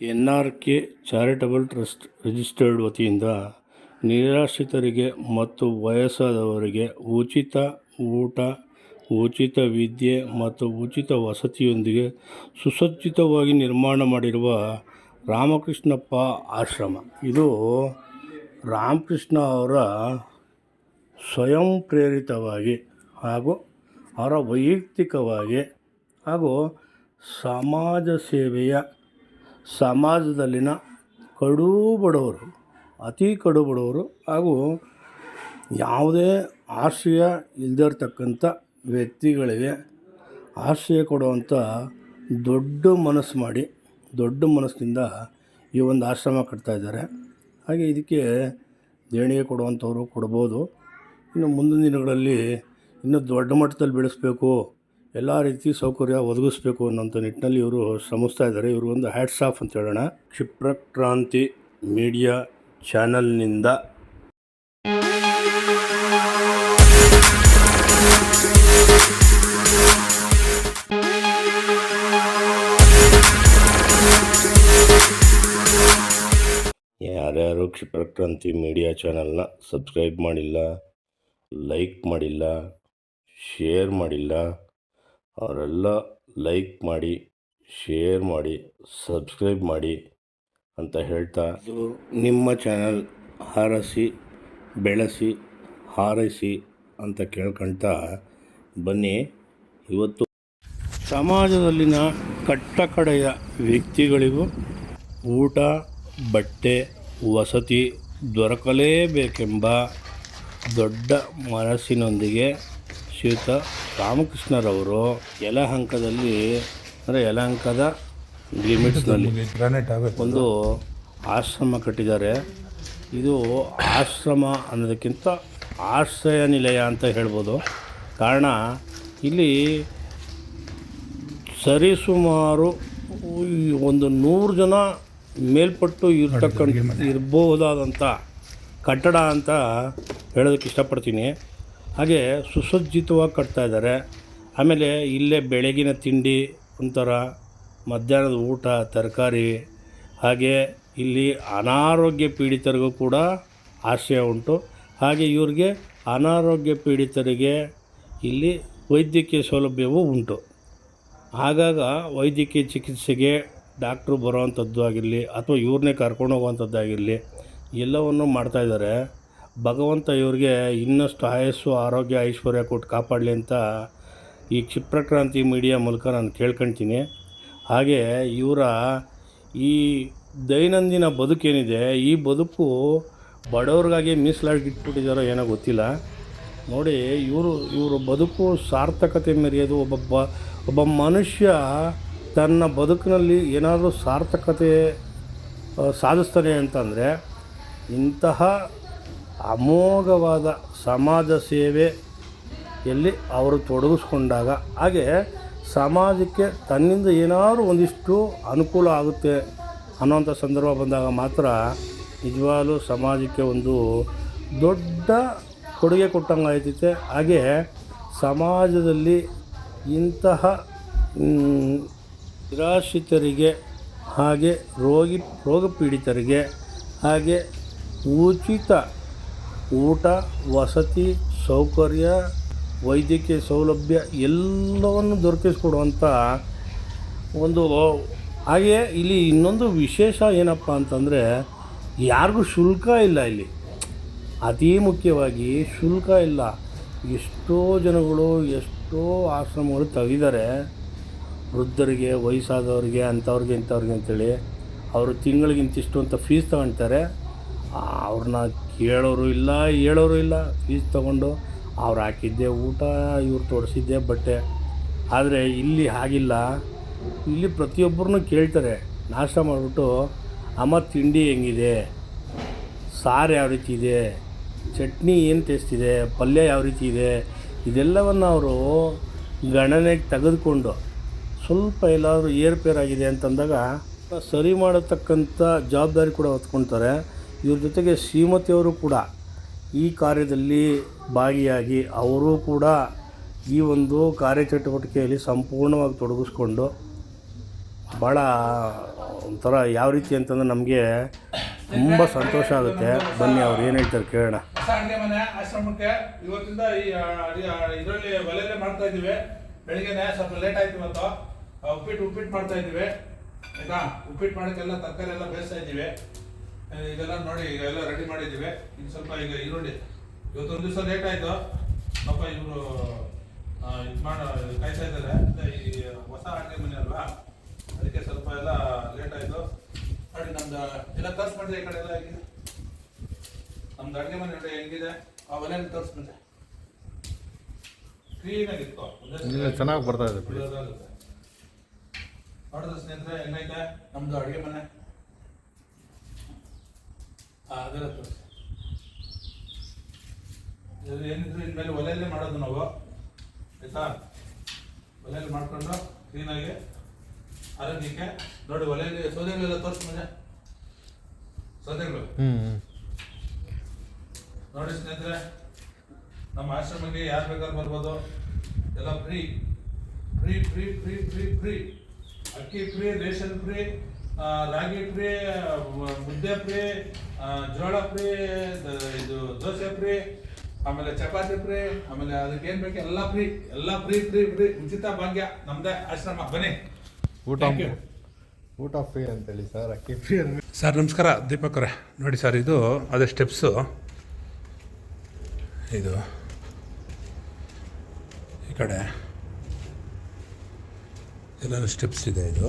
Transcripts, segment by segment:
N R K charitable trust registered ವತಿಯಿಂದ ನಿರಾಶ್ರಿತರಿಗೆ ಮತ್ತು ವಯಸ್ಸಾದವರಿಗೆ ಉಚಿತ ಊಟ, ಉಚಿತ ವಿದ್ಯೆ ಮತ್ತು ಉಚಿತ ವಸತಿಯೊಂದಿಗೆ ಸುಸಜ್ಜಿತವಾಗಿ ನಿರ್ಮಾಣ ಮಾಡಿರುವ ರಾಮಕೃಷ್ಣಪ್ಪ ಆಶ್ರಮ. ಇದು ರಾಮಕೃಷ್ಣ ಅವರ ಸ್ವಯಂ ಪ್ರೇರಿತವಾಗಿ ಹಾಗೂ ಅವರ ವೈಯಕ್ತಿಕವಾಗಿ ಹಾಗೂ ಸಮಾಜ ಸೇವೆಯ ಸಮಾಜದಲ್ಲಿನ ಕಡು ಬಡವರು, ಅತಿ ಕಡು ಬಡವರು ಹಾಗೂ ಯಾವುದೇ ಆಶ್ರಯ ಇಲ್ಲದೇ ವ್ಯಕ್ತಿಗಳಿಗೆ ಆಶ್ರಯ ಕೊಡುವಂಥ ದೊಡ್ಡ ಮನಸ್ಸು ಮಾಡಿ, ದೊಡ್ಡ ಮನಸ್ಸಿನಿಂದ ಈ ಒಂದು ಆಶ್ರಮ ಕಟ್ತಾಯಿದ್ದಾರೆ ಹಾಗೆ ಇದಕ್ಕೆ ದೇಣಿಗೆ ಕೊಡುವಂಥವ್ರು ಕೊಡ್ಬೋದು. ಇನ್ನು ಮುಂದಿನ ದಿನಗಳಲ್ಲಿ ಇನ್ನೂ ದೊಡ್ಡ ಮಟ್ಟದಲ್ಲಿ ಬೆಳೆಸಬೇಕು. ಎಲ್ಲ ರೀತಿ ಸೌಕರ್ಯ ಒದಗಿಸ್ಬೇಕು ಅನ್ನೋಂಥ ನಿಟ್ಟಿನಲ್ಲಿ ಇವರು ಶ್ರಮಿಸ್ತಾ ಇದ್ದಾರೆ. ಇವರು ಒಂದು ಹ್ಯಾಟ್ಸ್ ಆಫ್ ಅಂತ ಹೇಳೋಣ. ಕ್ಷಿಪ್ರ ಕ್ರಾಂತಿ ಮೀಡಿಯಾ ಚಾನಲ್ನಿಂದ. ಯಾರ್ಯಾರು ಕ್ಷಿಪ್ರ ಕ್ರಾಂತಿ ಮೀಡಿಯಾ ಚಾನಲ್ನ ಸಬ್ಸ್ಕ್ರೈಬ್ ಮಾಡಿಲ್ಲ, ಲೈಕ್ ಮಾಡಿಲ್ಲ, ಶೇರ್ ಮಾಡಿಲ್ಲ ಅವರೆಲ್ಲ ಲೈಕ್ ಮಾಡಿ, ಶೇರ್ ಮಾಡಿ, ಸಬ್ಸ್ಕ್ರೈಬ್ ಮಾಡಿ ಅಂತ ಹೇಳ್ತಾ ಇದು ನಿಮ್ಮ ಚಾನಲ್ ಹಾರಸಿ, ಬೆಳೆಸಿ, ಹಾರೈಸಿ ಅಂತ ಕೇಳ್ಕೊಳ್ತಾ ಬನ್ನಿ. ಇವತ್ತು ಸಮಾಜದಲ್ಲಿನ ಕಟ್ಟಕಡೆಯ ವ್ಯಕ್ತಿಗಳಿಗೂ ಊಟ, ಬಟ್ಟೆ, ವಸತಿ ದೊರಕಲೇಬೇಕೆಂಬ ದೊಡ್ಡ ಮನಸ್ಸಿನೊಂದಿಗೆ ಶ್ರೀಯುತ ರಾಮಕೃಷ್ಣರವರು ಯಲಹಂಕದಲ್ಲಿ ಅಂದರೆ ಯಲಹಂಕದ ಲಿಮಿಟ್ಸ್ನಲ್ಲಿ ಒಂದು ಆಶ್ರಮ ಕಟ್ಟಿದ್ದಾರೆ. ಇದು ಆಶ್ರಮ ಅನ್ನೋದಕ್ಕಿಂತ ಆಶ್ರಯ ನಿಲಯ ಅಂತ ಹೇಳ್ಬೋದು. ಕಾರಣ ಇಲ್ಲಿ ಸರಿಸುಮಾರು ಒಂದು ನೂರು ಜನ ಮೇಲ್ಪಟ್ಟು ಇರ್ತಕ್ಕಂಥ ಇರಬಹುದಾದಂಥ ಕಟ್ಟಡ ಅಂತ ಹೇಳೋದಕ್ಕೆ ಇಷ್ಟಪಡ್ತೀನಿ. ಹಾಗೆ ಸುಸಜ್ಜಿತವಾಗಿ ಕಟ್ತಾ ಇದ್ದಾರೆ. ಆಮೇಲೆ ಇಲ್ಲೇ ಬೆಳಗಿನ ತಿಂಡಿ, ಒಂಥರ ಮಧ್ಯಾಹ್ನದ ಊಟ, ತರಕಾರಿ, ಹಾಗೆ ಇಲ್ಲಿ ಅನಾರೋಗ್ಯ ಪೀಡಿತರಿಗೂ ಕೂಡ ಆಶ್ರಯ ಉಂಟು. ಹಾಗೆ ಇವ್ರಿಗೆ ಅನಾರೋಗ್ಯ ಪೀಡಿತರಿಗೆ ಇಲ್ಲಿ ವೈದ್ಯಕೀಯ ಸೌಲಭ್ಯವೂ ಉಂಟು. ಆಗಾಗ ವೈದ್ಯಕೀಯ ಚಿಕಿತ್ಸೆಗೆ ಡಾಕ್ಟ್ರು ಬರೋವಂಥದ್ದು ಆಗಿರಲಿ, ಅಥವಾ ಇವ್ರನ್ನೇ ಕರ್ಕೊಂಡು ಹೋಗುವಂಥದ್ದಾಗಿರಲಿ ಎಲ್ಲವನ್ನು ಮಾಡ್ತಾಯಿದ್ದಾರೆ ಭಗವಂತ ಇವ್ರಿಗೆ ಇನ್ನಷ್ಟು ಆಯಸ್ಸು, ಆರೋಗ್ಯ, ಐಶ್ವರ್ಯ ಕೊಟ್ಟು ಕಾಪಾಡಲಿ ಅಂತ ಈ ಕ್ಷಿಪ್ರಕ್ರಾಂತಿ ಮೀಡಿಯಾ ಮೂಲಕ ನಾನು ಕೇಳ್ಕೊಳ್ತೀನಿ ಹಾಗೆ ಇವರ ಈ ದೈನಂದಿನ ಬದುಕೇನಿದೆ, ಈ ಬದುಕು ಬಡವ್ರಿಗಾಗಿ ಮೀಸಲಾಗಿಟ್ಬಿಟ್ಟಿದ್ದಾರೋ ಏನೋ ಗೊತ್ತಿಲ್ಲ. ನೋಡಿ, ಇವರು ಇವರು ಬದುಕು ಸಾರ್ಥಕತೆ ಮೆರೆಯೋದು, ಒಬ್ಬ ಬ, ಒಬ್ಬ ಮನುಷ್ಯ ತನ್ನ ಬದುಕಿನಲ್ಲಿ ಏನಾದರೂ ಸಾರ್ಥಕತೆ ಸಾಧಿಸ್ತಾನೆ ಅಂತಂದರೆ ಇಂತಹ ಅಮೋಘವಾದ ಸಮಾಜ ಸೇವೆಯಲ್ಲಿ ಅವರು ತೊಡಗಿಸ್ಕೊಂಡಾಗ, ಹಾಗೆ ಸಮಾಜಕ್ಕೆ ತನ್ನಿಂದ ಏನಾದರೂ ಒಂದಿಷ್ಟು ಅನುಕೂಲ ಆಗುತ್ತೆ ಅನ್ನೋಂಥ ಸಂದರ್ಭ ಬಂದಾಗ ಮಾತ್ರ ನಿಜವಾಗಲೂ ಸಮಾಜಕ್ಕೆ ಒಂದು ದೊಡ್ಡ ಕೊಡುಗೆ ಕೊಟ್ಟಂಗೆ ಆಯ್ತೈತೆ ಹಾಗೆ ಸಮಾಜದಲ್ಲಿ ಇಂತಹ ನಿರಾಶ್ರಿತರಿಗೆ ಹಾಗೆ ರೋಗಿ ರೋಗ ಪೀಡಿತರಿಗೆ ಹಾಗೆ ಉಚಿತ ಊಟ, ವಸತಿ, ಸೌಕರ್ಯ, ವೈದ್ಯಕೀಯ ಸೌಲಭ್ಯ ಎಲ್ಲವನ್ನು ದೊರಕಿಸ್ಕೊಡುವಂಥ ಒಂದು ಹಾಗೆ ಇಲ್ಲಿ ಇನ್ನೊಂದು ವಿಶೇಷ ಏನಪ್ಪ ಅಂತಂದರೆ ಯಾರಿಗೂ ಶುಲ್ಕ ಇಲ್ಲ ಇಲ್ಲಿ. ಅತೀ ಮುಖ್ಯವಾಗಿ ಶುಲ್ಕ ಇಲ್ಲ. ಎಷ್ಟೋ ಜನಗಳು ಎಷ್ಟೋ ಆಶ್ರಮಗಳು ತೆಗಿದ್ದಾರೆ ವೃದ್ಧರಿಗೆ, ವಯಸ್ಸಾದವ್ರಿಗೆ, ಅಂಥವ್ರಿಗೆ, ಇಂಥವ್ರಿಗೆ ಅಂತೇಳಿ. ಅವರು ತಿಂಗಳಿಗೆ ಇಂತಿಷ್ಟು ಅಂತ ಫೀಸ್ ತಗೊಳ್ತಾರೆ. ಅವ್ರನ್ನ ಕೇಳೋರು ಇಲ್ಲ, ಹೇಳೋರು ಇಲ್ಲ. ಫೀಸ್ ತೊಗೊಂಡು ಅವ್ರು ಹಾಕಿದ್ದೆ ಊಟ, ಇವ್ರು ತೊಡಿಸಿದ್ದೆ ಬಟ್ಟೆ. ಆದರೆ ಇಲ್ಲಿ ಹಾಗಿಲ್ಲ. ಇಲ್ಲಿ ಪ್ರತಿಯೊಬ್ಬರನ್ನೂ ಕೇಳ್ತಾರೆ. ನಾಷ್ಟ ಮಾಡಿಬಿಟ್ಟು ಅಮ್ಮ ತಿಂಡಿ ಹೆಂಗಿದೆ? ಸಾರು ಯಾವ ರೀತಿ ಇದೆ? ಚಟ್ನಿ ಏನು ಟೇಸ್ಟ್ ಇದೆ? ಪಲ್ಯ ಯಾವ ರೀತಿ ಇದೆ? ಇದೆಲ್ಲವನ್ನು ಅವರು ಗಣನೆಗೆ ತೆಗೆದುಕೊಂಡು ಸ್ವಲ್ಪ ಎಲ್ಲಾದರೂ ಏರ್ಪೇರಾಗಿದೆ ಅಂತಂದಾಗ ಸರಿ ಮಾಡತಕ್ಕಂಥ ಜವಾಬ್ದಾರಿ ಕೂಡ ಹೊತ್ಕೊಳ್ತಾರೆ ಇವ್ರ ಜೊತೆಗೆ ಶ್ರೀಮತಿಯವರು ಕೂಡ ಈ ಕಾರ್ಯದಲ್ಲಿ ಭಾಗಿಯಾಗಿ ಅವರೂ ಕೂಡ ಈ ಒಂದು ಕಾರ್ಯಚಟುವಟಿಕೆಯಲ್ಲಿ ಸಂಪೂರ್ಣವಾಗಿ ತೊಡಗಿಸ್ಕೊಂಡು ಭಾಳ ಒಂಥರ ಯಾವ ರೀತಿ ಅಂತಂದ್ರೆ ನಮಗೆ ತುಂಬ ಸಂತೋಷ ಆಗುತ್ತೆ. ಬನ್ನಿ, ಅವ್ರು ಏನು ಹೇಳ್ತಾರೆ ಕೇಳೋಣ. ಮನೆ, ಆಶ್ರಮಕ್ಕೆ. ಇವತ್ತಿಂದ ಈ ಇದರಲ್ಲಿ ಒಲೆಯಲ್ಲೇ ಮಾಡ್ತಾ ಇದ್ದೀವಿ. ಬೆಳಿಗ್ಗೆನೆ ಸ್ವಲ್ಪ ಲೇಟ್ ಆಯ್ತು ಇವತ್ತು. ಉಪ್ಪಿಟ್ಟು ಉಪ್ಪಿಟ್ಟು ಮಾಡ್ತಾ ಇದ್ದೀವಿ. ಆಯ್ತಾ? ಉಪ್ಪಿಟ್ಟು ಮಾಡೋಕ್ಕೆಲ್ಲ ತರಕಾರಿ ಎಲ್ಲ ಬೇಯಿಸ್ತಾ ಇದ್ದೀವಿ. ಇದೆಲ್ಲ ನೋಡಿ ಈಗ ಎಲ್ಲ ರೆಡಿ ಮಾಡಿದ್ದೀವಿ. ಇನ್ನು ಸ್ವಲ್ಪ ಈಗ ಈರುಳ್ಳಿ ಇವತ್ತೊಂದು ದಿವಸ ಲೇಟ್ ಆಯಿತು. ಪಾಪ ಇವರು ಇದು ಮಾಡ ಕಾಯ್ತಾ ಇದ್ದಾರೆ. ಈ ಹೊಸ ಅಡುಗೆ ಮನೆ ಅಲ್ವಾ? ಅದಕ್ಕೆ ಸ್ವಲ್ಪ ಎಲ್ಲ ಲೇಟ್ ಆಯಿತು. ನೋಡಿ ನಮ್ದು ಎಲ್ಲ ತರ್ಸ್ಕೊಂಡ್ರೆ ಈ ಕಡೆ ಎಲ್ಲ ಹೇಗಿದೆ ನಮ್ದು ಅಡುಗೆ ಮನೆ ನೋಡಿ ಹೆಂಗಿದೆ? ಆ ಒಲೆ ತರ್ಸ್ ಮಾಡಿದೆ ಇತ್ತು. ಇಲ್ಲ ಚೆನ್ನಾಗಿ ಬರ್ತಾ ಇದೆ ನೋಡಿದ್ರೆ ಸ್ನೇಹಿತರೆ ಹೆಂಗೈತೆ? ನಮ್ದು ಅಡುಗೆ ಮನೆ. ಆ, ಅದೆಲ್ಲ ತೋರಿಸಿ ಏನಿದ್ರೆ ಇನ್ಮೇಲೆ ಒಲೆಯಲ್ಲೇ ಮಾಡೋದು ನಾವು. ಆಯ್ತಾ? ಒಲೆಯಲ್ಲಿ ಮಾಡ್ಕೊಂಡು ಕ್ಲೀನಾಗಿ ಆರೋಗ್ಯಕ್ಕೆ ನೋಡಿ ಒಲೆಯಲ್ಲಿ ಸೌದೆಗಳೆಲ್ಲ ತೋರಿಸ್ಕೊಂಡೆ ಸೌದೆಗಳು. ಹ್ಮ್. ನೋಡಿ ಸ್ನೇಹಿತರೆ ನಮ್ಮ ಆಶ್ರಮಕ್ಕೆ ಯಾರು ಬೇಕಾದ್ರೂ ಬರ್ಬೋದು. ಎಲ್ಲ free. Free free free free free. ಅಕ್ಕಿ ಫ್ರೀ ರೇಷನ್ ಫ್ರೀ. ರಾಗಿ ಫ್ರೀ ಮುದ್ದೆ ಫ್ರೀ ಜೋಳ ಫ್ರೀ ಇದು ದೋಸೆ ಫ್ರೀ ಆಮೇಲೆ ಚಪಾತಿ ಫ್ರೀ ಆಮೇಲೆ ಅದಕ್ಕೆ ಏನ್ ಬೇಕು ಎಲ್ಲ ಫ್ರೀ ಎಲ್ಲ ಫ್ರೀ ಫ್ರೀ ಫ್ರೀ ಉಚಿತ ಭಾಗ್ಯ ನಮ್ದೇ ಆಶ್ರಮ. ಬನ್ನಿ. ಊಟ. ಊಟ ಫ್ರೀ ಅಂತೇಳಿ ಸರ್ ಅಕ್ಕಿ ಫ್ರೀ ಸರ್ ನಮಸ್ಕಾರ. ದೀಪಕ್ ಅವರೇ. ನೋಡಿ ಸರ್ ಇದು ಅದೇ ಸ್ಟೆಪ್ಸು ಇದು ಈ ಕಡೆ. ಎಲ್ಲ ಸ್ಟೆಪ್ಸ್ ಇದೆ ಇದು.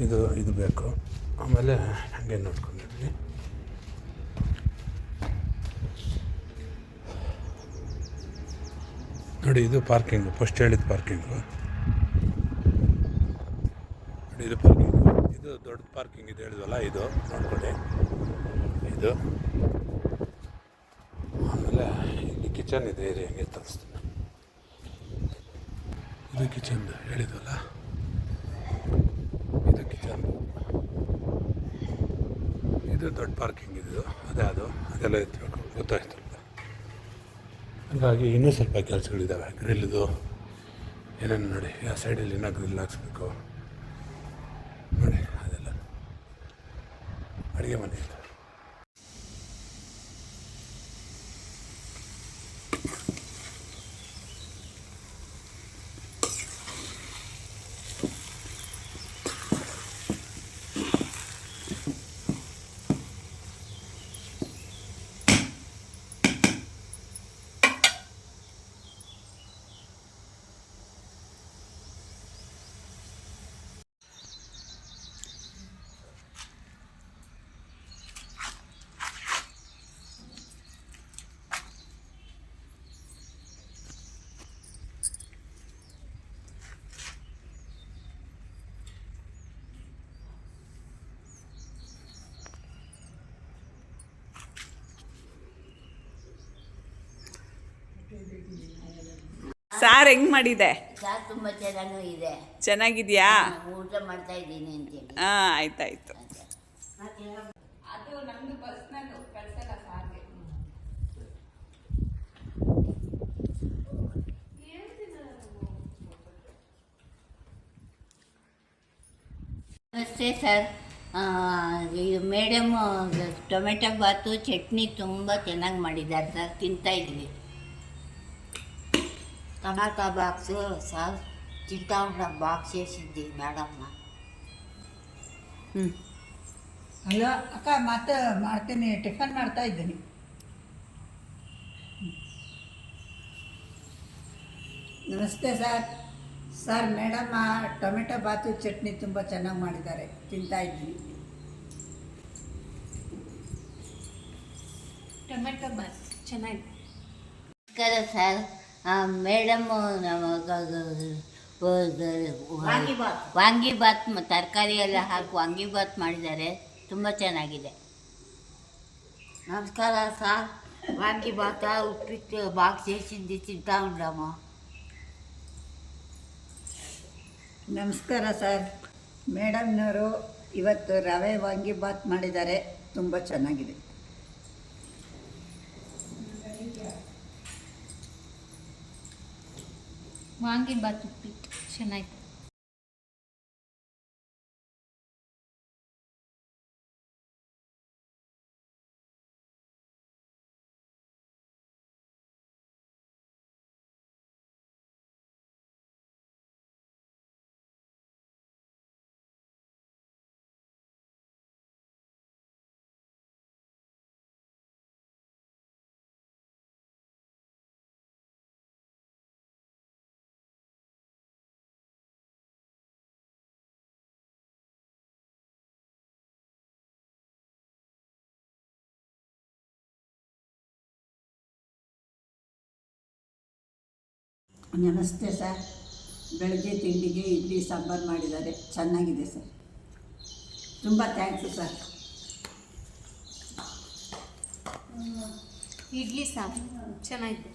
ಇದು ಇದು ಬೇಕು. ಆಮೇಲೆ ಹಾಗೆ ನೋಡ್ಕೊಂಡಿದ್ವಿ ನೋಡಿ, ಇದು ಪಾರ್ಕಿಂಗು, ಫಸ್ಟ್ ಹೇಳಿದ ಪಾರ್ಕಿಂಗು. ನೋಡಿ, ಇದು ಪಾರ್ಕಿಂಗು. ಇದು ದೊಡ್ಡ ಪಾರ್ಕಿಂಗ್ ಇದು ಹೇಳಿದ್ವಲ್ಲ, ಇದು. ನೋಡ್ಕೊಳ್ಳಿ. ಇದು. ಆಮೇಲೆ ಇಲ್ಲಿ ಕಿಚನ್ ಇದೆ, ಇದು ಹೆಂಗೆ ತೋರಿಸ್ತೀನಿ. ಇದು ಕಿಚನ್ ಹೇಳಿದ್ವಲ್ಲ. ಕಿಚನ್ ಇದು. ದೊಡ್ಡ ಪಾರ್ಕಿಂಗ್ ಇದು. ಅದೇ ಅದು. ಅದೆಲ್ಲ ಎತ್ತಬೇಕು ಗೊತ್ತಾಯ್ತು ಹಾಗಾಗಿ ಇನ್ನೂ ಸ್ವಲ್ಪ ಕೆಲಸಗಳಿದ್ದಾವೆ ಗ್ರಿಲ್ದು. ಏನೇನು ನೋಡಿ. ಆ ಸೈಡಲ್ಲಿ ಇನ್ನೂ ಗ್ರಿಲ್ ಹಾಕ್ಸ್ಬೇಕು. ನೋಡಿ, ಅದೆಲ್ಲ. ಅಡುಗೆ ಮನೆ ಸಾರು ಹೆಂಗ್ ಮಾಡಿದೆ? ಸಾರು ತುಂಬ ಚೆನ್ನಾಗೂ ಇದೆ. ಚೆನ್ನಾಗಿದ್ಯಾ? ನಾನು ಊಟ ಮಾಡ್ತಾ ಇದ್ದೀನಿ ಅಂತೇಳಿ. ಹಾ ಆಯ್ತಾಯ್ತು. ನಮಸ್ತೆ ಸರ್. ಇದು ಮೇಡಮ್ ಟೊಮೆಟೊ ಬಾತು ಚಟ್ನಿ ತುಂಬ ಚೆನ್ನಾಗಿ ಮಾಡಿದ್ದಾರೆ ಸರ್. ತಿಂತಾ ಇದ್ವಿ. Amerika bakıyorsanız Cintavla bakıyorsun diye madamla. ಅಲ್ಲ ಅಕ್ಕ ಮತ್ತೆ ಮಾಡ್ತೀನಿ ಟಿಫನ್ ಮಾಡ್ತಾ ಇದ್ದೀನಿ ನಮಸ್ತೆ ಸರ್ ಸರ್ ಮೇಡಮ್ ಆ ಟೊಮೆಟೊ ಬಾತು ಚಟ್ನಿ ತುಂಬ ಚೆನ್ನಾಗಿ ಮಾಡಿದ್ದಾರೆ ತಿಂತಾ ಇದ್ದೀನಿ ಟೊಮೆಟೊ ಬಾತ್ ಚೆನ್ನಾಗಿ ನಮಸ್ಕಾರ ಸರ್ ಆ ಮೇಡಮ್ಮು ವಾಂಗಿಬಾತ್ ತರಕಾರಿ ಎಲ್ಲ ಹಾಕಿ ವಾಂಗಿಬಾತ್ ಮಾಡಿದ್ದಾರೆ. ತುಂಬ ಚೆನ್ನಾಗಿದೆ. ನಮಸ್ಕಾರ ಸಾರ್. వాంగిబాత ಉಪ್ಪಿಟ್ಟು ಬಾಕ್ಸ್ చేసింది ತಿಂತಾ ಉಂಡಮ್ಮ. ನಮಸ್ಕಾರ ಸರ್. ಮೇಡಮ್ನವರು ಇವತ್ತು ರವೆ ವಾಂಗಿಬಾತ್ ಮಾಡಿದ್ದಾರೆ. ತುಂಬ ಚೆನ್ನಾಗಿದೆ. ವಾಂಗಿ ಬಾತ್ ಉಪ್ಪಿಟ್ಟು ನಮಸ್ತೆ ಸರ್. ಬೆಳಗ್ಗೆ ತಿಂಡಿಗೆ ಇಡ್ಲಿ ಸಾಂಬಾರು ಮಾಡಿದ್ದಾರೆ. ಚೆನ್ನಾಗಿದೆ ಸರ್. ತುಂಬ ಥ್ಯಾಂಕ್ಸು ಸರ್. ಇಡ್ಲಿ ಸಾರು ಚೆನ್ನಾಗಿದೆ.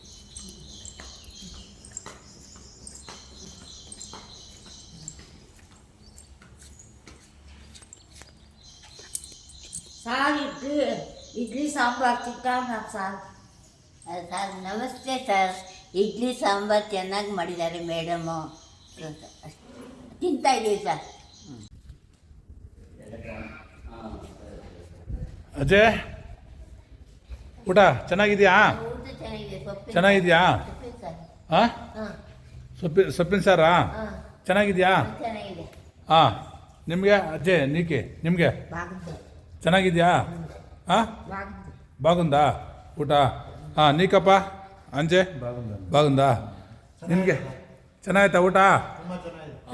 ಸಾರು ಇಡ್ಲಿ ಇಡ್ಲಿ ಸಾಂಬಾರು ಚಿತ್ರಾನ್ನ ಸಾರು? ಸರ್ ನಮಸ್ತೆ ಸರ್. ಇಡ್ಲಿ ಸಾಂಬಾರು ಚೆನ್ನಾಗಿ ಮಾಡಿದ್ದಾರೆ ಮೇಡಮು ತಿಂತಾ ಇದ್ದೀವಿ ಸರ್. ಅಜಯ್ ಊಟ ಚೆನ್ನಾಗಿದೆಯಾ? ಚೆನ್ನಾಗಿದೆಯಾ? ಹಾಂ. ಸೊಪ್ಪಿನ ಸೊಪ್ಪಿನ ಸಾರಾ? ಚೆನ್ನಾಗಿದೆಯಾ? ಹಾಂ ನಿಮಗೆ ಅಜ್ಜೆ ನೀಕೆ ನಿಮಗೆ? ಚೆನ್ನಾಗಿದೆಯಾ? ಹಾಂ? ಬಾಗುಂದಾ? ಊಟ? ಹಾಂ ನೀಕಪ್ಪ? ಅಂಜೆ? ಬಾಗುಂದಾ? ನಿಮಗೆ ಚೆನ್ನಾಯ್ತಾ ಊಟ?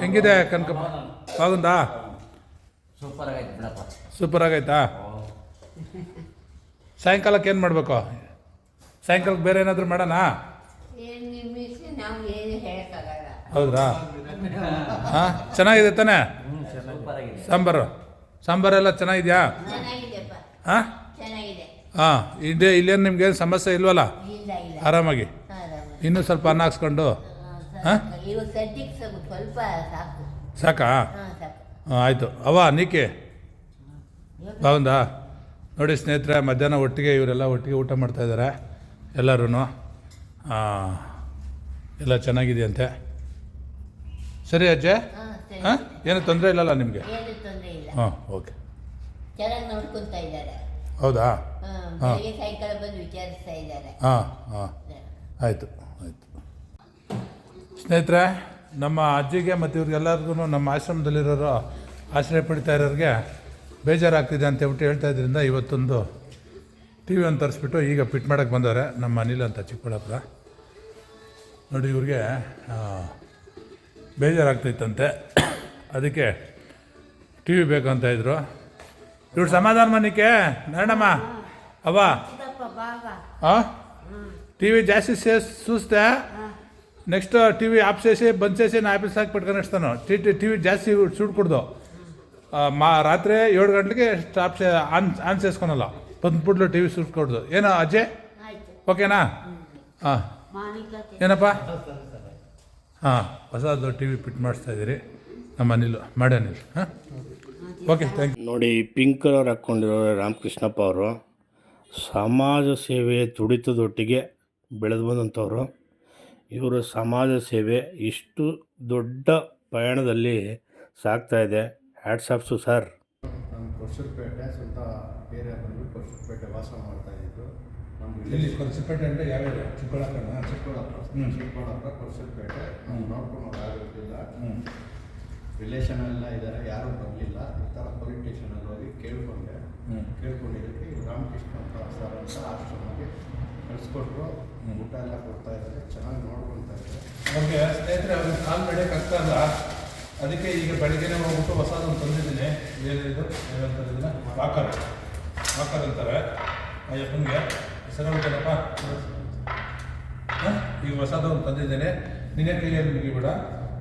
ಹೆಂಗಿದೆ ಕನಕ ಬಾಗುಂದಾ? ಸೂಪರ್ ಆಗೈತೆ ಸಾಯಂಕಾಲಕ್ಕೆ ಏನು ಮಾಡಬೇಕು? ಸಾಯಂಕಾಲಕ್ಕೆ ಬೇರೆ ಏನಾದರೂ ಮಾಡೋಣ? ಹೌದಾ ಏನು ಹೌದ್ರಾ ಹಾಂ ಚೆನ್ನಾಗಿದೆ ತಾನೆ? ಸಾಂಬಾರು. ಸಾಂಬಾರೆಲ್ಲ ಚೆನ್ನಾಗಿದೆಯಾ? ಹಾಂ? ಹಾಂ ಇದೆ ಇಲ್ಲೇನು ನಿಮ್ಗೇನು ಸಮಸ್ಯೆ ಇಲ್ವಲ್ಲ? ಆರಾಮಾಗಿ? ಆರಾಮ ಇನ್ನೂ ಸ್ವಲ್ಪ ಅನ್ನ ಹಾಕ್ಸ್ಕೊಂಡು? ಹಾಂ ಸಾಕು ಹಾಂ ಆಯಿತು. ಅವ ನೀಕೆ ಬಾಗುಂದಾ ನೋಡಿ ಸ್ನೇಹಿತರೆ ಮಧ್ಯಾಹ್ನ ಒಟ್ಟಿಗೆ ಇವರೆಲ್ಲ ಒಟ್ಟಿಗೆ ಊಟ ಮಾಡ್ತಾಯಿದ್ದಾರೆ ಎಲ್ಲರೂ ಎಲ್ಲ ಚೆನ್ನಾಗಿದೆಯಂತೆ. ಸರಿ ಅಜ್ಜೆ? ಹಾಂ ಏನೂ ತೊಂದರೆ ಇಲ್ಲಲ್ಲ ನಿಮಗೆ? ಹಾಂ ಓಕೆ. ಚೆನ್ನಾಗಿ ನೋಡ್ಕೊತಾ ಇದ್ದಾರೆ. ಹೌದಾ? ಹಾಂ. ಬೆಳಿಗ್ಗೆ ಸಾಯಂಕಾಲ ಬಂದು ವಿಚಾರಿಸ್ತಾ ಇದ್ದಾರೆ. ಹಾಂ ಹಾಂ. ಆಯಿತು ಆಯಿತು. ಸ್ನೇಹಿತರೆ ನಮ್ಮ ಅಜ್ಜಿಗೆ ಮತ್ತು ಇವ್ರಿಗೆಲ್ಲರಿಗೂ ನಮ್ಮ ಆಶ್ರಮದಲ್ಲಿರೋರು ಆಶ್ರಯ ಪಡಿತಾ ಇರೋರಿಗೆ ಬೇಜಾರಾಗ್ತಿದೆ ಅಂತ ಹೇಳ್ಬಿಟ್ಟು ಹೇಳ್ತಾ ಇದ್ರಿಂದ ಇವತ್ತೊಂದು ಟಿ ವಿ ಒಂದು ತರಿಸ್ಬಿಟ್ಟು ಈಗ ಫಿಟ್ ಮಾಡೋಕ್ಕೆ ಬಂದವ್ರೆ ನಮ್ಮ ಅನಿಲ್ ಅಂತ ಚಿಕ್ಕಬಳ್ಳಾಪುರ. ನೋಡಿ ಇವ್ರಿಗೆ ಬೇಜಾರಾಗ್ತೈತಂತೆ ಅದಕ್ಕೆ ಟಿ ವಿ ಬೇಕಂತ ಇದ್ರು. ಇವ್ರು ಸಮಾಧಾನ ಮನಿಕೆ ನಾರಾಯಣಮ್ಮ ಅವ ఆ? టీవీ జాస్తి చేసి చూస్తే నెక్స్ట్ టీవీ ఆఫ్ చేసి బంద్ చేసి నా ఆఫీస్ దాకా పెట్టుకొని ఇస్తాను టీ- టీవీ జాస్తి చూడకూడదు ఆ, మా రాత్రి ఏడు గంటలకి స్టాప్ చే ఆన్ ఆన్ చేసుకున్నాల పొద్దుపూట్లో టీవీ చూడకూడదు ఏనా అజయ్ ಆಯಿತು ಓಕೆನಾ ಹಾಂ ಮಾವಿನಕಾಯಿ ಏನಪ್ಪ ಹಾಂ ಹೊಸದು ಟಿ ವಿ ಫಿಟ್ ಮಾಡಿಸ್ತಾ ಇದ್ದೀರಿ ನಮ್ಮ ಅನಿಲ್ ಮಾಡಿ ಅನಿಲ್ ಹಾಂ ಓಕೆ ಥ್ಯಾಂಕ್ ಯು ನೋಡಿ ಪಿಂಕ್ ಕಲರ್ ಹಾಕ್ಕೊಂಡಿರೋ ರಾಮಕೃಷ್ಣಪ್ಪ ಅವರು. ಸಮಾಜ ಸೇವೆ ತುಡಿತದೊಟ್ಟಿಗೆ ಬೆಳೆದು ಬಂದಂಥವ್ರು. ಇವರು ಸಮಾಜ ಸೇವೆ ಇಷ್ಟು ದೊಡ್ಡ ಪಯಣದಲ್ಲಿ ಸಾಗ್ತಾ ಇದೆ. ಹ್ಯಾಟ್ಸ್ ಆಫ್ಸು ಸರ್ ನಮ್ಮ ಕೊರ್ಸೂರ್ಪೇಟೆ ಸ್ವಂತ ಬೇರೆ ಬಂದು ಕೊರ್ಸೂರ್ಪೇಟೆ ವಾಸ ಮಾಡ್ತಾ ಇದ್ರು. ನಮ್ಮ ಇಲ್ಲಿ ಕೊರಸಪೇಟೆ ಅಂದರೆ ಯಾವ್ಯಾವ ಚಿಕ್ಕಬಳ್ಳಾಪುರ? ಚಿಕ್ಕಬಳ್ಳಾಪುರ. ಚಿಕ್ಕಬಳ್ಳಾಪುರ ಕೊರ್ಸೂರ್ಪೇಟೆ ನಾವು ನೋಡ್ಕೊಂಡು ಹ್ಞೂ ರಿಲೇಷನ್ ಎಲ್ಲ ಇದ್ದಾರೆ ಯಾರೂ ಬರಲಿಲ್ಲ. ಈ ಥರ ಪೊಲೀಸ್ ಸ್ಟೇಷನಲ್ಲಿ ಹೋಗಿ ಕೇಳ್ಕೊಂಡೆ. ಕೇಳ್ಕೊಂಡಿದ್ದಕ್ಕೆ ರಾಮಕೃಷ್ಣ ಸರ್ ಅಂತ ಆಶ್ರಮಕ್ಕೆ ಕಳಿಸ್ಕೊಟ್ರು. ಊಟ ಎಲ್ಲ ಕೊಡ್ತಾ ಇದ್ದಾರೆ ಚೆನ್ನಾಗಿ ನೋಡ್ಕೊಳ್ತಾ ಇದ್ದಾರೆ. ಓಕೆ ಸ್ನೇಹಿತರೆ ಅವ್ರಿಗೆ ಕಾಲು ನಡೆಯೋಕೆ ಆಗ್ತಾಯಿಲ್ಲ ಅದಕ್ಕೆ ಈಗ ಬೆಳಗ್ಗೆನೇ ಹೋಗ್ಬಿಟ್ಟು ಹೊಸದೊಂದು ತಂದಿದ್ದೀನಿ. ಏನಿದು ಏನಂತಾರೆ ಇದನ್ನ ವಾಕರ್. ವಾಕರ್ ಅಂತಾರೆ. ಅಯ್ಯಪ್ಪನಿಗೆ. ಹೆಸರು ಹೇಳ್ತಾರಪ್ಪ ಈಗ ಹೊಸದೊಂದು ತಂದಿದ್ದೇನೆ. ನಿನ್ನೆ ಕೈಯಲ್ಲಿ ಮುಗಿಬೇಡ.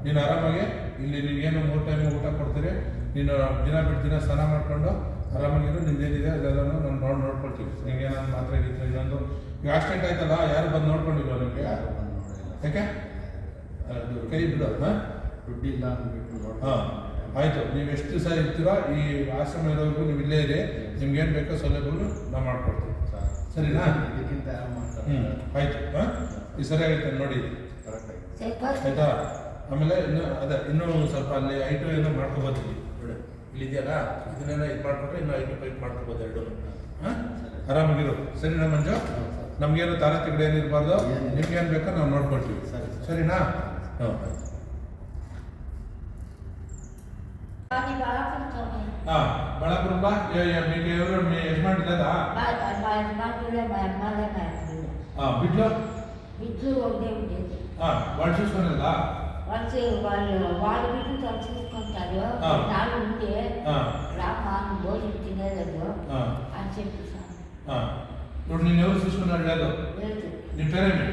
ನೀನು ಆರಾಮಾಗಿ? ಇಲ್ಲಿ ನೀನೇನು ಮೂರು ಟೈಮ್ ಊಟ ಕೊಡ್ತೀರಿ? ನೀನು ದಿನ ಬಿಟ್ಟು ದಿನ ಸ್ನಾನ ಮಾಡ್ಕೊಂಡು ಆರಾಮಾಗಿರು ನಿಂದೇನಿದೆ ಅದೆಲ್ಲ ನಾನು ನೋಡಿ ನೋಡ್ಕೊಳ್ತೀವಿ ನಿಮ್ಗೆ ಏನಾದ್ರು ಮಾತ್ರ ಗೀತ್ರ ಇನ್ನೊಂದು. ಈಗ ಆಕ್ಸಿಡೆಂಟ್ ಆಯ್ತಲ್ಲ ಯಾರು ಬಂದು ನೋಡ್ಕೊಂಡಿಲ್ಲ ನಿಮಗೆ ಯಾರು ಬಂದು ನೋಡಿಲ್ಲ. ಯಾಕೆ? ಅದು ಕೈ ಬಿಡು ಹಾಂ? ದುಡ್ಡಿಲ್ಲ ಅಂದ್ಬಿಟ್ಟು ಹಾಂ. ಆಯಿತು ನೀವು ಎಷ್ಟು ದಿವಸ ಇರ್ತೀರೋ ಈ ಆಶ್ರಮ ಇರೋವರೆಗೂ ನೀವು ಇಲ್ಲೇ ಇರಿ. ಏನು ಬೇಕೋ ಸೌಲಭ್ಯಗಳು ನಾವು ಮಾಡ್ಕೊಡ್ತೀವಿ ಸರಿನಾ? ಇದಕ್ಕಿಂತ ಹ್ಞೂ ಆಯಿತು ಹಾಂ? ಈ ಸರಿ ಆಗುತ್ತೆ ನೋಡಿ ಆಯಿತಾ? ಆಮೇಲೆ ಇನ್ನು ಅದೇ ಇನ್ನೂ ಸ್ವಲ್ಪ ಅಲ್ಲಿ ಐಟು ಏನೋ ಮಾಡ್ಕೊಬೋದು ಇಲ್ಲಿ ಇಲ್ಲಿದೆಯಲ್ಲ ಇದನ್ನೆಲ್ಲ ಇದು ಮಾಡಿಕೊಟ್ರೆ ಇನ್ನೂ ಐಟು ಪೈಪ್ ಮಾಡ್ಕೊಬೋದು ಎರಡು ಹಾಂ ಆರಾಮಾಗಿರು ಸರಿನಾ ಮಂಜು ನಮಗೇನು ತಾರಾ ತಿಗಡೆ ಏನಿರಬಾರ್ದು ಏನಿಲ್ಲ. ನಿಮ್ಗೇನು ಬೇಕೋ ನಾವು ನೋಡ್ಕೊಳ್ತೀವಿ ಸರಿ, ಸರಿ. ಸರಿನಾ ಹಾಂ ಆಯ್ತು ఆ, బళాపురంలో ఏ- ఏ- మీకు ఎవరు మీ యజమాని లేదా ఆ, బిడ్లో బిడ్లు ఒకటే ఉండేది ఆ, వాళ్ళు చూసుకుని ఉంటే ఇప్పుడు నేను ఎవరు చూసుకున్నాడు లేదు. నీ పేరేమి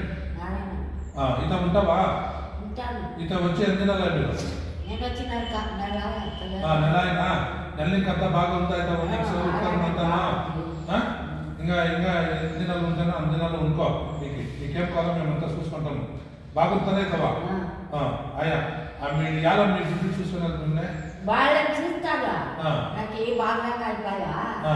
ఇంత ఉంటావా? ఇంత వచ్చి ఎంత నెలలు? వచ్చి నెల అయినా నెల ఇంకంతా బాగా ఉంటాయి ఉంటానా ఇంకా ఇంకా ఎన్ని నెలలు ఉంటానో అన్ని నెలలు ఉండుకో. నీకు నీకేం కావాలి మేమంతా చూసుకుంటాము బాగుంటుందే కదా అయ్యా ఆ మీ ఎలా మీ డ్యూటీ చూసుకున్నారు నిన్నే వాళ్ళని చూస్తాగా ఆ. నాకు ఏ బాగా అయిపోయా ఆ,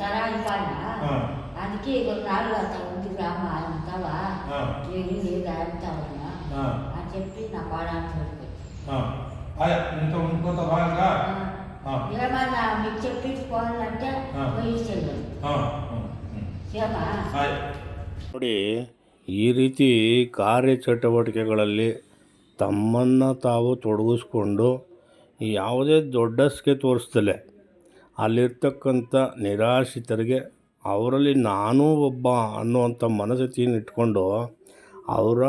తర అయిపోయా ఆ. అందుకే నాలుగు అంత ఉంది రామా అంతావా ఆ. ఏది లేదా అంటావా ఆ. అని చెప్పి నా పాడానికి ఆ. అయ్యా నీతో ఉండిపోతా బాగా ఆ. ఏమన్నా మీకు చెప్పించుకోవాలంటే ఆ. పోయి చెల్లు ఆ, ఆ, ఏమా అయ్యా ನೋಡಿ ಈ ರೀತಿ ಕಾರ್ಯಚಟುವಟಿಕೆಗಳಲ್ಲಿ ತಮ್ಮನ್ನು ತಾವು ತೊಡಗಿಸ್ಕೊಂಡು ಯಾವುದೇ ದೊಡ್ಡಸ್ಕೆ ತೋರಿಸ್ದಲೆ, ಅಲ್ಲಿರ್ತಕ್ಕಂಥ ನಿರಾಶ್ರಿತರಿಗೆ ಅವರಲ್ಲಿ ನಾನೂ ಒಬ್ಬ ಅನ್ನುವಂಥ ಮನಸ್ಥಿತಿಯನ್ನು ಇಟ್ಕೊಂಡು ಅವರ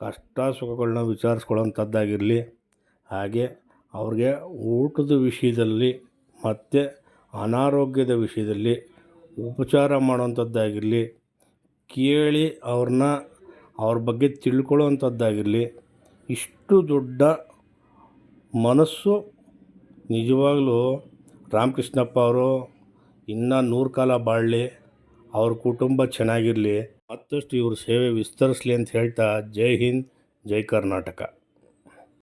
ಕಷ್ಟ ಸುಖಗಳನ್ನ ವಿಚಾರಿಸ್ಕೊಳ್ಳೋಂಥದ್ದಾಗಿರಲಿ ಹಾಗೆ ಅವ್ರಿಗೆ ಊಟದ ವಿಷಯದಲ್ಲಿ ಮತ್ತು ಅನಾರೋಗ್ಯದ ವಿಷಯದಲ್ಲಿ ಉಪಚಾರ ಮಾಡೋವಂಥದ್ದಾಗಿರಲಿ ಕೇಳಿ ಅವ್ರನ್ನ ಅವ್ರ ಬಗ್ಗೆ ತಿಳ್ಕೊಳ್ಳೋವಂಥದ್ದಾಗಿರಲಿ, ಇಷ್ಟು ದೊಡ್ಡ ಮನಸ್ಸು ನಿಜವಾಗ್ಲೂ ರಾಮಕೃಷ್ಣಪ್ಪ ಅವರು ಇನ್ನೂ ನೂರು ಕಾಲ ಬಾಳಲಿ, ಅವ್ರ ಕುಟುಂಬ ಚೆನ್ನಾಗಿರಲಿ, ಮತ್ತಷ್ಟು ಇವ್ರ ಸೇವೆ ವಿಸ್ತರಿಸ್ಲಿ ಅಂತ ಹೇಳ್ತಾ ಜೈ ಹಿಂದ್, ಜೈ ಕರ್ನಾಟಕ.